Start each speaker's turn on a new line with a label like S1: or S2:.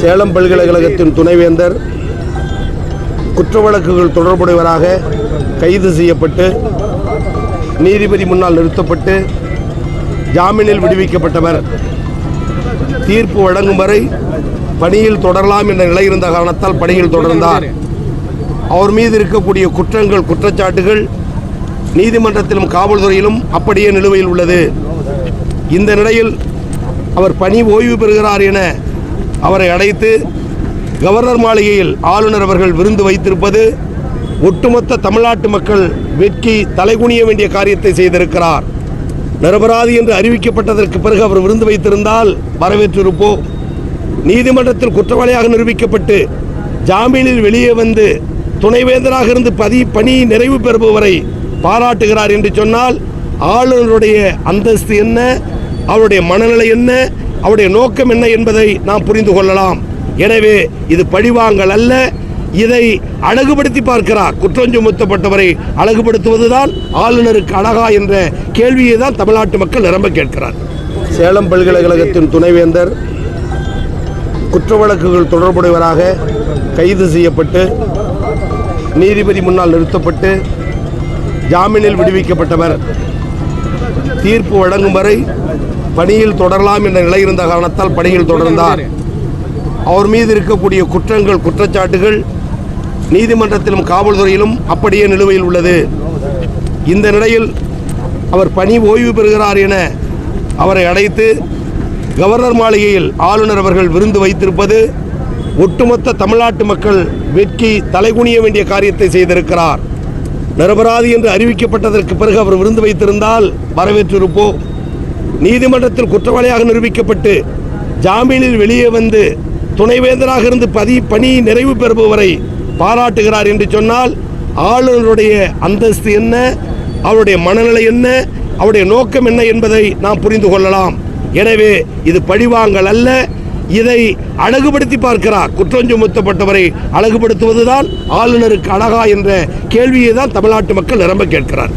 S1: சேலம் பல்கலைக்கழகத்தின் துணைவேந்தர் குற்ற வழக்குகள் தொடர்புடையவராக கைது செய்யப்பட்டு நீதிபதி முன்னால் நிறுத்தப்பட்டு ஜாமீனில் விடுவிக்கப்பட்டவர். தீர்ப்பு வழங்கும் வரை பணியில் தொடரலாம் என்ற நிலை இருந்த காரணத்தால் பணியில் தொடர்ந்தார். அவர் மீது இருக்கக்கூடிய குற்றங்கள் குற்றச்சாட்டுகள் நீதிமன்றத்திலும் காவல்துறையிலும் அப்படியே நிலுவையில் உள்ளது. இந்த நிலையில் அவர் பணி ஓய்வு பெறுகிறார் என அவரை அழைத்து கவர்னர் மாளிகையில் ஆளுநர் அவர்கள் விருந்து வைத்திருப்பது ஒட்டுமொத்த தமிழ்நாட்டு மக்கள் வெட்கி தலைகுனிய வேண்டிய காரியத்தை செய்திருக்கிறார். நிரபராதி என்று அறிவிக்கப்பட்டதற்கு பிறகு அவர் விருந்து வைத்திருந்தால் வரவேற்றிருப்போம். நீதிமன்றத்தில் குற்றவாளியாக நிரூபிக்கப்பட்டு ஜாமீனில் வெளியே வந்து துணைவேந்தராக இருந்து பதி பணி நிறைவு பெறுபவரை பாராட்டுகிறார் என்று சொன்னால் ஆளுநருடைய அந்தஸ்து என்ன? அவருடைய மனநிலை என்ன? அவருடைய நோக்கம் என்ன என்பதை நாம் புரிந்து கொள்ளலாம். எனவே இது பழிவாங்கல் அல்ல. இதை அழகுபடுத்தி பார்க்கிறார். குற்றம் சுமத்தப்பட்டவரை அழகுபடுத்துவதுதான் ஆளுநருக்கு அழகா என்ற கேள்வியை தான் தமிழ்நாட்டு மக்கள் நிரம்ப கேட்கிறார். சேலம் பல்கலைக்கழகத்தின் துணைவேந்தர் குற்ற வழக்குகள் தொடர்புடையவராக கைது செய்யப்பட்டு நீதிபதி முன்னால் நிறுத்தப்பட்டு ஜாமீனில் விடுவிக்கப்பட்டவர். தீர்ப்பு வழங்கும் வரை பணியில் தொடரலாம் என்ற நிலை இருந்த காரணத்தால் பணியில் தொடர்ந்தார். அவர் மீது இருக்கக்கூடிய குற்றங்கள் குற்றச்சாட்டுகள் நீதிமன்றத்திலும் காவல்துறையிலும் அப்படியே நிலுவையில் உள்ளது. இந்த நிலையில் அவர் பணி ஓய்வு பெறுகிறார் என அவரை அழைத்து கவர்னர் மாளிகையில் ஆளுநர் அவர்கள் விருந்து வைத்திருப்பது ஒட்டுமொத்த தமிழ்நாட்டு மக்கள் வெட்கி தலைகுனிய வேண்டிய காரியத்தை செய்திருக்கிறார். நிரபராதி என்று அறிவிக்கப்பட்டதற்கு பிறகு அவர் விருந்து வைத்திருந்தால் வரவேற்றிருப்போம். நீதிமன்றத்தில் குற்றவாளியாக நிரூபிக்கப்பட்டு ஜாமீனில் வெளியே வந்து துணைவேந்தராக இருந்து பதி பணி நிறைவு பெறுபவரை பாராட்டுகிறார் என்று சொன்னால் ஆளுநருடைய அந்தஸ்து என்ன அவருடைய மனநிலை என்ன அவருடைய நோக்கம் என்ன என்பதை நாம் புரிந்து கொள்ளலாம். எனவே இது பழிவாங்கல் அல்ல இதை அழகுபடுத்தி பார்க்கிறார். குற்றம் சுமத்தப்பட்டவரை அழகுபடுத்துவதுதான் ஆளுநருக்கு அழகா என்ற கேள்வியை தான் தமிழ்நாட்டு மக்கள் நிரம்ப கேட்கிறார்